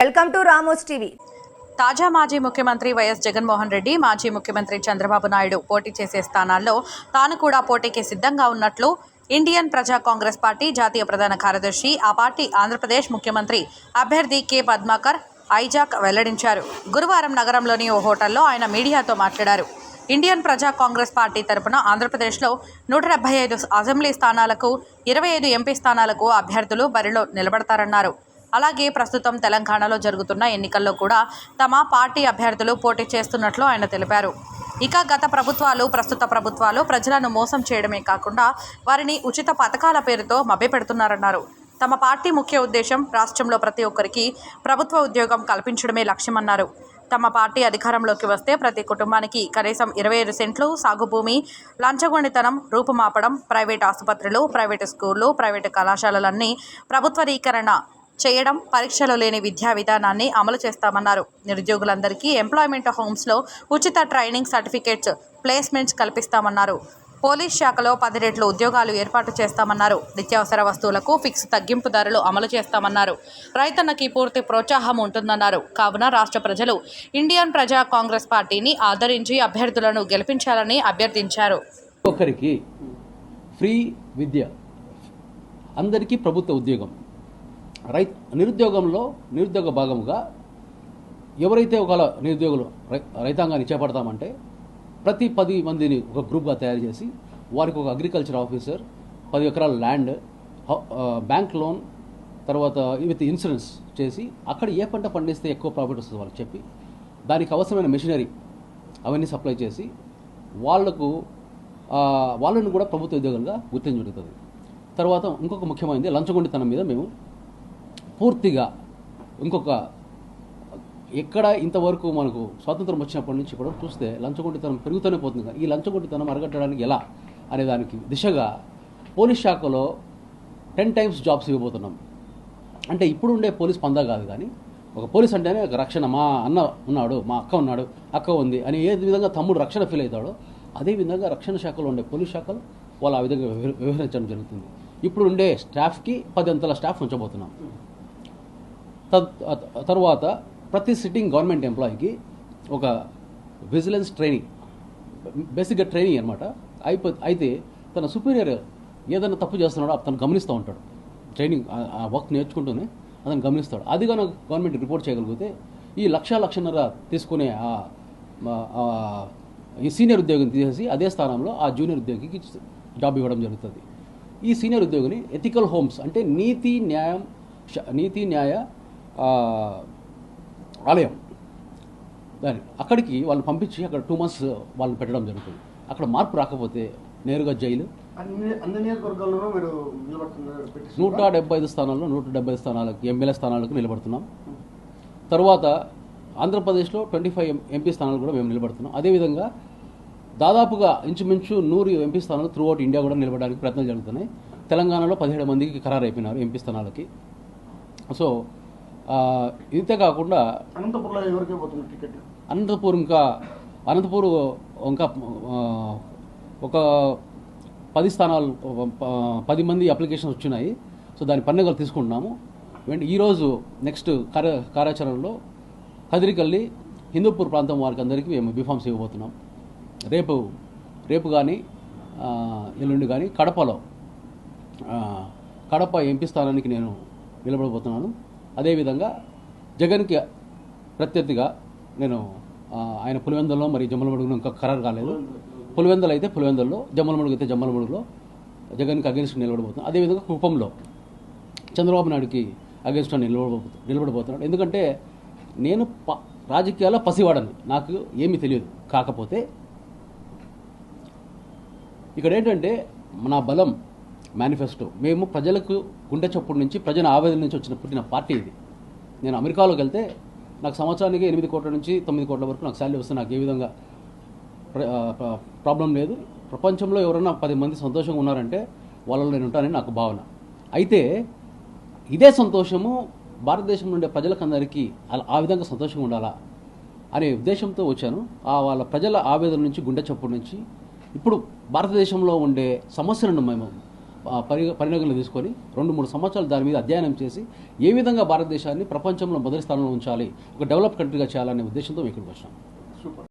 Welcome to Ramos TV. తాజా మాజీ ముఖ్యమంత్రి వైఎస్ జగన్మోహన్ రెడ్డి మాజీ ముఖ్యమంత్రి చంద్రబాబు నాయుడు పోటీ చేసే స్థానాల్లో తాను కూడా పోటీకి సిద్ధంగా ఉన్నట్లు ఇండియన్ ప్రజా కాంగ్రెస్ పార్టీ జాతీయ ప్రధాన కార్యదర్శి ఆ పార్టీ ఆంధ్రప్రదేశ్ ముఖ్యమంత్రి అభ్యర్థి కె. పద్మాకర్ ఐజాక్ వెల్లడించారు. గురువారం నగరంలోని ఓ హోటల్లో ఆయన మీడియాతో మాట్లాడారు. ఇండియన్ ప్రజా కాంగ్రెస్ పార్టీ తరపున ఆంధ్రప్రదేశ్లో నూట డెబ్బై ఐదు అసెంబ్లీ స్థానాలకు ఇరవై ఐదు ఎంపీ స్థానాలకు అభ్యర్థులు బరిలో నిలబడతారన్నారు. అలాగే ప్రస్తుతం తెలంగాణలో జరుగుతున్న ఎన్నికల్లో కూడా తమ పార్టీ అభ్యర్థులు పోటీ చేస్తున్నట్లు ఆయన తెలిపారు. ఇక గత ప్రభుత్వాలు ప్రస్తుత ప్రభుత్వాలు ప్రజలను మోసం చేయడమే కాకుండా వారిని ఉచిత పథకాల పేరుతో మభ్యపెడుతున్నారన్నారు. తమ పార్టీ ముఖ్య ఉద్దేశం రాష్ట్రంలో ప్రతి ఒక్కరికి ప్రభుత్వ ఉద్యోగం కల్పించడమే లక్ష్యమన్నారు. తమ పార్టీ అధికారంలోకి వస్తే ప్రతి కుటుంబానికి కనీసం ఇరవై ఐదు సెంట్లు సాగుభూమి లంచగొండితనం రూపుమాపడం ప్రైవేట్ ఆసుపత్రులు ప్రైవేటు స్కూళ్ళు ప్రైవేటు కళాశాలలన్నీ ప్రభుత్వరీకరణ చేయడం పరీక్షలు లేని విద్యా విధానాన్ని అమలు చేస్తామన్నారు. నిరుద్యోగులందరికీ ఎంప్లాయ్మెంట్ హోమ్స్లో ఉచిత ట్రైనింగ్ సర్టిఫికేట్స్ ప్లేస్మెంట్స్ కల్పిస్తామన్నారు. పోలీస్ శాఖలో పది రెట్లు ఉద్యోగాలు ఏర్పాటు చేస్తామన్నారు. నిత్యావసర వస్తువులకు ఫిక్స్ తగ్గింపు ధరలు అమలు చేస్తామన్నారు. రైతన్నకి పూర్తి ప్రోత్సాహం ఉంటుందన్నారు. కావున రాష్ట్ర ప్రజలు ఇండియన్ ప్రజా కాంగ్రెస్ పార్టీని ఆదరించి అభ్యర్థులను గెలిపించాలని అభ్యర్థించారు. ఒకరికి ఫ్రీ విద్య. అందరికీ ప్రభుత్వ ఉద్యోగం. రై నిరుద్యోగంలో నిరుద్యోగ భాగముగా ఎవరైతే ఒకవేళ నిరుద్యోగులు రై- రైతాంగాన్ని చేపడతామంటే ప్రతి పది మందిని ఒక గ్రూప్గా తయారు చేసి వారికి ఒక అగ్రికల్చర్ ఆఫీసర్ పది ఎకరాల ల్యాండ్ బ్యాంక్ లోన్ తర్వాత విత్ ఇన్సూరెన్స్ చేసి అక్కడ ఏ పంట పండిస్తే ఎక్కువ ప్రాఫిట్ వస్తుంది వాళ్ళకి చెప్పి దానికి అవసరమైన మెషినరీ అవన్నీ సప్లై చేసి వాళ్ళకు వాళ్ళని వాళ్ళను కూడా ప్రభుత్వ ఉద్యోగులుగా గుర్తించడం తర్వాత ఇంకొక ముఖ్యమైనది లంచగొండితనం మీద మేము పూర్తిగా ఇంకొక ఎక్కడ ఇంతవరకు మనకు స్వాతంత్రం వచ్చినప్పటి నుంచి కూడా చూస్తే లంచగొండితనం పెరుగుతూనే పోతుంది కానీ ఈ లంచగొండితనం అరగట్టడానికి ఎలా అనే దానికి దిశగా పోలీస్ శాఖలో టెన్ టైమ్స్ జాబ్స్ ఇవ్వబోతున్నాం. అంటే ఇప్పుడు ఉండే పోలీస్ పందా కాదు కానీ ఒక పోలీస్ అంటేనే ఒక రక్షణ. మా అన్న ఉన్నాడు మా అక్క ఉన్నాడు అక్క ఉంది అని ఏ విధంగా తమ్ముడు రక్షణ ఫీల్ అవుతాడో అదే విధంగా రక్షణ శాఖలో ఉండే పోలీస్ శాఖలు వాళ్ళు ఆ విధంగా వ్యవహరించడం జరుగుతుంది. ఇప్పుడు ఉండే స్టాఫ్కి పది అంతల స్టాఫ్ ఉంచబోతున్నాం. తర్వాత ప్రతి సిట్టింగ్ గవర్నమెంట్ ఎంప్లాయీకి ఒక విజిలెన్స్ ట్రైనింగ్ బేసిక్గా ట్రైనింగ్ అనమాట అయిపో అయితే తన సుపీరియర్ ఏదైనా తప్పు చేస్తున్నాడో అతను గమనిస్తూ ఉంటాడు. ట్రైనింగ్ ఆ- వర్క్ నేర్చుకుంటూనే అతను గమనిస్తాడు. అది కనుక గవర్నమెంట్ రిపోర్ట్ చేయగలిగితే ఈ లక్ష లక్షన్నర తీసుకునే ఆ ఈ సీనియర్ ఉద్యోగిని తీసేసి అదే స్థానంలో ఆ జూనియర్ ఉద్యోగికి జాబ్ ఇవ్వడం జరుగుతుంది. ఈ సీనియర్ ఉద్యోగిని ఎథికల్ హోమ్స్ అంటే నీతి న్యాయం నీతి న్యాయ ఆలయం. దాని అక్కడికి వాళ్ళని పంపించి అక్కడ టూ మంత్స్ వాళ్ళని పెట్టడం జరుగుతుంది. అక్కడ మార్పు రాకపోతే నేరుగా జైలు. నూట డెబ్బై ఐదు స్థానాల్లో నూట డెబ్బై ఐదు స్థానాలకు ఎమ్మెల్యే స్థానాలకు నిలబడుతున్నాం. తర్వాత ఆంధ్రప్రదేశ్లో ట్వంటీ ఫైవ్ ఎంపీ స్థానాలు కూడా మేము నిలబడుతున్నాం. అదేవిధంగా దాదాపుగా ఇంచుమించు నూరు ఎంపీ స్థానాలు త్రూ అవుట్ ఇండియా కూడా నిలబడడానికి ప్రయత్నాలు జరుగుతున్నాయి. తెలంగాణలో పదిహేడు మందికి ఖరారు అయిపోయినారు ఎంపీ స్థానాలకి. సో ఇంతే కాకుండా అనంతపురంలో ఎవరికి పోతుంది టికెట్? అనంతపూర్ ఇంకా అనంతపూర్ ఇంకా ఒక పది స్థానాలు పది మంది అప్లికేషన్స్ వచ్చినాయి. సో దాని పన్నుగలు తీసుకుంటున్నాము. వెంట ఈరోజు నెక్స్ట్ కార్య కార్యాచరణలో కదిరికల్లి హిందూపూర్ ప్రాంతం వారికి అందరికీ మేము బీఫామ్స్ ఇవ్వబోతున్నాం రేపు రేపు కానీ ఎల్లుండి కానీ కడపలో కడప ఎంపీ స్థానానికి నేను నిలబడబోతున్నాను. అదేవిధంగా జగన్కి ప్రత్యర్థిగా నేను ఆయన పులివెందుల్లో మరి జమ్మలమడుగులో ఇంకా ఖరారు కాలేదు. పులివెందులు అయితే పులివెందుల్లో జమ్మలమడుగు అయితే జమ్మలమడుగులో జగన్కి అగెన్స్ట్ నిలబడబోతున్నాను అదేవిధంగా కుప్పంలో చంద్రబాబు నాయుడుకి అగెన్స్ట్ నిలబడబో నిలబడబోతున్నాడు. ఎందుకంటే నేను ప రాజకీయాల్లో పసివాడను. నాకు ఏమీ తెలియదు. కాకపోతే ఇక్కడ ఏంటంటే నా బలం మేనిఫెస్టో మేము ప్రజలకు గుండె చప్పుడు నుంచి ప్రజల ఆవేదన నుంచి వచ్చిన పుట్టిన పార్టీ ఇది. నేను అమెరికాలోకి వెళ్తే నాకు సంవత్సరానికి ఎనిమిది కోట్ల నుంచి తొమ్మిది కోట్ల వరకు నాకు శాలరీ వస్తుంది నాకు ఏ విధంగా ప్ర- ప్రాబ్లం లేదు. ప్రపంచంలో ఎవరైనా పది మంది సంతోషంగా ఉన్నారంటే వాళ్ళలో నేను ఉంటానని నాకు భావన. అయితే ఇదే సంతోషము భారతదేశంలో ఉండే ప్రజలకందరికీ అలా ఆ విధంగా సంతోషంగా ఉండాలా అనే ఉద్దేశంతో వచ్చాను. ఆ వాళ్ళ ప్రజల ఆవేదన నుంచి గుండె చప్పుడు నుంచి ఇప్పుడు భారతదేశంలో ఉండే సమస్యలను మేము పరి పరిగణలో తీసుకొని రెండు మూడు సంవత్సరాలు దాని మీద అధ్యయనం చేసి ఏ విధంగా భారతదేశాన్ని ప్రపంచంలో మొదటి స్థానంలో ఉంచాలి ఒక డెవలప్ కంట్రీగా చేయాలనే ఉద్దేశంతో మేము ఇక్కడికి వచ్చినాం.